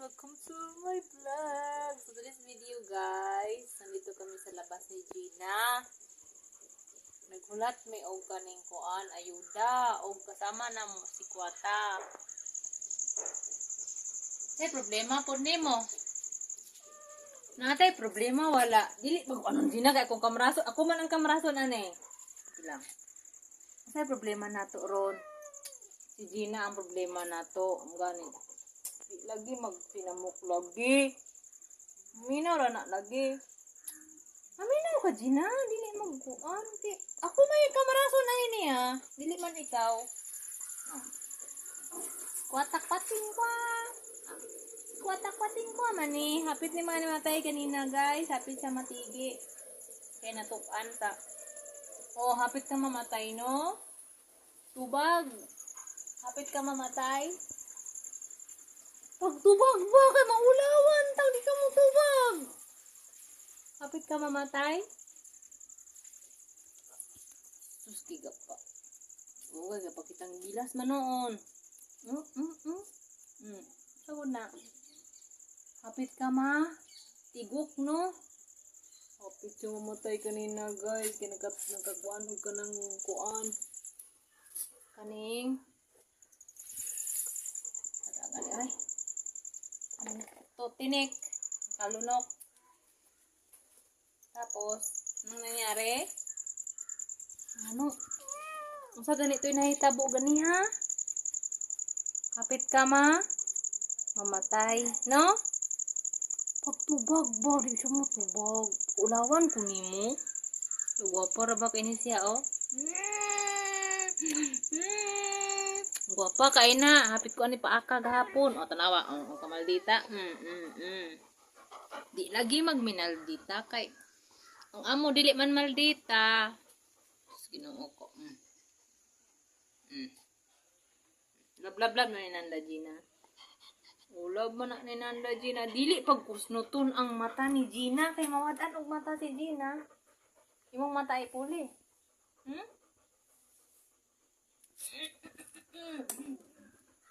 Welcome to my vlog! So today's video guys, nandito kami sa labas ni Gina. Naghulat may og kaning kuan, ayuda, og kasama na mo si Kwata. Say problema po nimo. Natay problema wala. Dili mag anong Gina kay kung kamraso, ako man ang kamraso ane. Sige lang. Say problema nato ron. Si Gina ang problema nato. Ang gani. Di lagi magsinamok lagi. Minaw ra na lagi. Aminaw ka, Gina. Dili magkuan. Di. Ako may kamaraso na ini ah. Dili man ikaw. Ah. Kwatak-pating kwa. Ah. Kwatak-pating kwa man eh. Hapit ni mga namatay kanina guys. Hapit sa matigi. Kaya natukan ta. Oh, hapit ka mamatay no? Tubag. Hapit ka mamatay. Pagtubag ba kay maulawan, tang di ka mo tubag. Kapit ka mamatay? Sus, tiga pa. Uy, kapag kitang gilas manoon. Mm, mm, mm. Mm. Sago na. Kapit ka ma. Tigok, no? Kapit yung mamatay kanina, guys. Kinagat, nagkakuan ka ng kuan. Kaning. Kadagan, ay. To tinik, kalunok. Tapos, anong nangyari? Ano? Kung sa ganito yung nahitabo gani ha? Kapit ka ma? Mamatay, no? Pagtubag ba? Di siya mo. Ulawan ko ni mo. Gwapo ra ba kini siya, oh? Gwapa kay na, hapit ko ani paaka gahapon. O tanawa, o, o kamaldita. Mm, mm, mm. Di lagi magminaldita kay ang amo dili man maldita. Ginoo ko. Mm. Mm. Lablab-lab na ni Nanda Gina. Ulab man na ni Nanda Gina. Dili pagkusnuton ang mata ni Gina. Kay mawadan og mata si Gina. Imong mata ay puli. Hmm?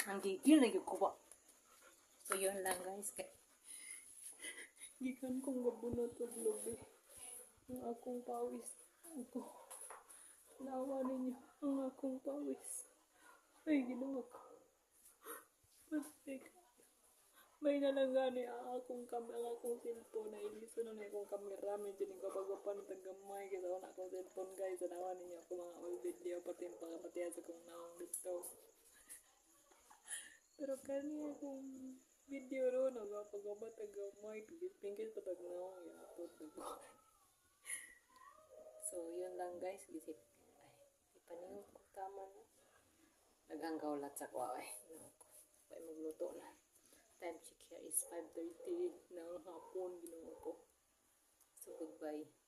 Ang gigil na ko ba? So yun lang guys. Kay Gikan kong gabunot og lobe. Ang akong pawis. Ito. Nawa ninyo ang akong pawis. Ay, ginawa ko. Mastik. May nalangani ang akong kamera, ang akong cellphone. Ay, liso na na akong kamera. Medyo ni kapagapan tagamay. Kasi wala akong cellphone guys. Nawa ninyo ako mga old video. Pati yung pagkapatiyan sa kong naong dito. Pero kani akong video ro na kapagapan tagamay. Pingkil pa tagnaong. Yapot na ko. So, yun lang guys. Bisip. Ay, ipaningon ko tama na. Naghanggaw lahat sa kwa. No, Kaya magluto na. Time check here is 5.30 ng hapon. Ginawa ko. So, goodbye.